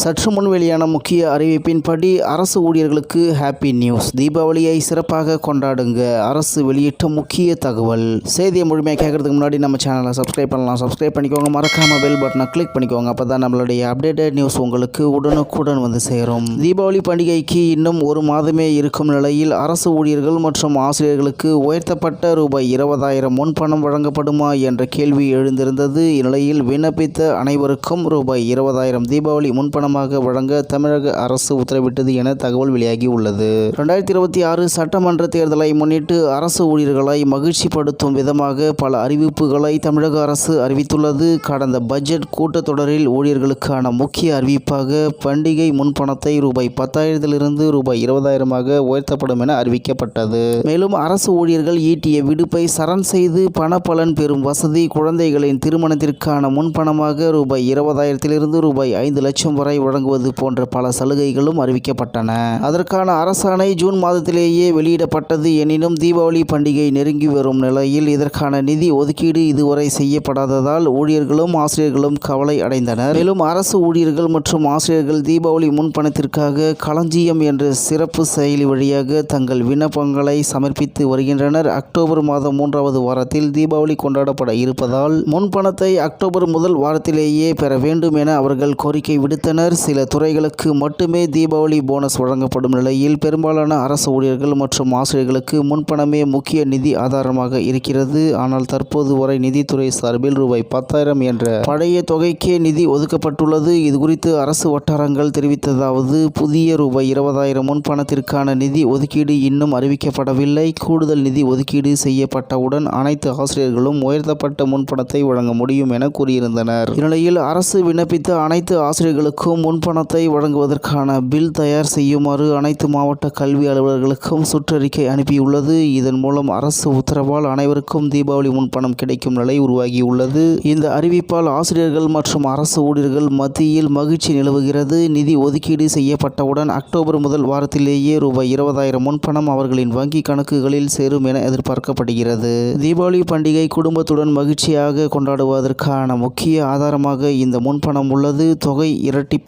சற்று முன் வெளியான முக்கிய அறிவிப்பின்படி அரசு ஊழியர்களுக்கு ஹாப்பி நியூஸ் தீபாவளியை சிறப்பாக கொண்டாடுங்க. அரசு வெளியிட்ட முக்கிய தகவல். செய்தியை முழுமையாக கேட்கறதுக்கு முன்னாடி நம்ம சேனலை சப்ஸ்கிரைப் பண்ணலாம். சப்ஸ்கிரைப் பண்ணிக்கோங்க. மறக்காம பெல் பட்டனை கிளிக் பண்ணிக்கோங்க. அப்போ தான் நம்மளுடைய அப்டேட்டட் நியூஸ் உங்களுக்கு உடனுக்குடன் வந்து சேரும். தீபாவளி பண்டிகைக்கு இன்னும் ஒரு மாதமே இருக்கும் நிலையில் அரசு ஊழியர்கள் மற்றும் ஆசிரியர்களுக்கு உயர்த்தப்பட்ட ரூபாய் இருபதாயிரம் முன் பணம் வழங்கப்படுமா என்ற கேள்வி எழுந்திருந்தது. இந்நிலையில் விண்ணப்பித்த அனைவருக்கும் ரூபாய் இருபதாயிரம் தீபாவளி முன்பணம் முன்பணமாக வழங்க தமிழக அரசு உத்தரவிட்டது என தகவல் வெளியாகி உள்ளது. ரெண்டாயிரத்தி இருபத்தி ஆறு சட்டமன்ற தேர்தலை முன்னிட்டு அரசு ஊழியர்களை மகிழ்ச்சிப்படுத்தும் விதமாக பல அறிவிப்புகளை தமிழக அரசு அறிவித்துள்ளது. கடந்த பட்ஜெட் கூட்டத்தொடரில் ஊழியர்களுக்கான முக்கிய அறிவிப்பாக பண்டிகை முன்பணத்தை ரூபாய் பத்தாயிரத்திலிருந்து ரூபாய் இருபதாயிரமாக உயர்த்தப்படும் என அறிவிக்கப்பட்டது. மேலும் அரசு ஊழியர்கள் ஈட்டிய விடுப்பை சரண் செய்து பணப்பலன் பெறும் வசதி குழந்தைகளின் திருமணத்திற்கான முன்பணமாக ரூபாய் இருபதாயிரத்திலிருந்து ரூபாய் ஐந்து லட்சம் வரை வழங்குவது போன்ற பல சலுகைகளும் அறிவிக்கப்பட்டன. அதற்கான அரசாணை ஜூன் மாதத்திலேயே வெளியிடப்பட்டது எனினும் தீபாவளி பண்டிகை நெருங்கி வரும் நிலையில் இதற்கான நிதி ஒதுக்கீடு இதுவரை செய்யப்படாததால் ஊழியர்களும் ஆசிரியர்களும் கவலை அடைந்தனர். மேலும் அரசு ஊழியர்கள் மற்றும் ஆசிரியர்கள் தீபாவளி முன்பணத்திற்காக களஞ்சியம் என்ற சிறப்பு செயலி வழியாக தங்கள் விண்ணப்பங்களை சமர்ப்பித்து வருகின்றனர். அக்டோபர் மாதம் மூன்றாவது வாரத்தில் தீபாவளி கொண்டாடப்பட இருப்பதால் முன்பணத்தை அக்டோபர் முதல் வாரத்திலேயே பெற வேண்டும் என அவர்கள் கோரிக்கை விடுத்தனர். சில துறைகளுக்கு மட்டுமே தீபாவளி போனஸ் வழங்கப்படும் நிலையில் பெரும்பாலான அரசு ஊழியர்கள் மற்றும் ஆசிரியர்களுக்கு முன்பணமே முக்கிய நிதி ஆதாரமாக இருக்கிறது. ஆனால் தற்போது வரை நிதித்துறை சார்பில் ரூபாய் பத்தாயிரம் என்ற பழைய தொகைக்கே நிதி ஒதுக்கப்பட்டுள்ளது. இதுகுறித்து அரசு வட்டாரங்கள் தெரிவித்ததாவது புதிய ரூபாய் இருபதாயிரம் முன்பணத்திற்கான நிதி ஒதுக்கீடு இன்னும் அறிவிக்கப்படவில்லை. கூடுதல் நிதி ஒதுக்கீடு செய்யப்பட்டவுடன் அனைத்து ஆசிரியர்களும் உயர்த்தப்பட்ட முன்பணத்தை வழங்க முடியும் என கூறியிருந்தனர். இந்நிலையில் அரசு விண்ணப்பித்த அனைத்து ஆசிரியர்களுக்கும் முன்பணத்தை வழங்குவதற்கான பில் தயார் செய்யுமாறு அனைத்து மாவட்ட கல்வி அலுவலர்களுக்கும் சுற்றறிக்கை அனுப்பியுள்ளது. இதன் மூலம் அரசு உத்தரவால் அனைவருக்கும் தீபாவளி முன்பணம் கிடைக்கும் நிலை உருவாகியுள்ளது. இந்த அறிவிப்பால் ஆசிரியர்கள் மற்றும் அரசு ஊழியர்கள் மத்தியில் மகிழ்ச்சி நிலவுகிறது. நிதி ஒதுக்கீடு செய்யப்பட்டவுடன் அக்டோபர் முதல் வாரத்திலேயே ரூபாய் இருபதாயிரம் முன்பணம் அவர்களின் வங்கி கணக்குகளில் சேரும் என எதிர்பார்க்கப்படுகிறது. தீபாவளி பண்டிகை குடும்பத்துடன் மகிழ்ச்சியாக கொண்டாடுவதற்கான முக்கிய ஆதாரமாக இந்த முன்பணம் உள்ளது. தொகை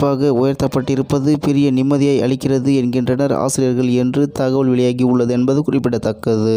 குறிப்பாக உயர்த்தப்பட்டிருப்பது பெரிய நிம்மதியை அளிக்கிறது என்கின்றனர் ஆசிரியர்கள் என்று தகவல் வெளியாகி உள்ளது என்பது குறிப்பிடத்தக்கது.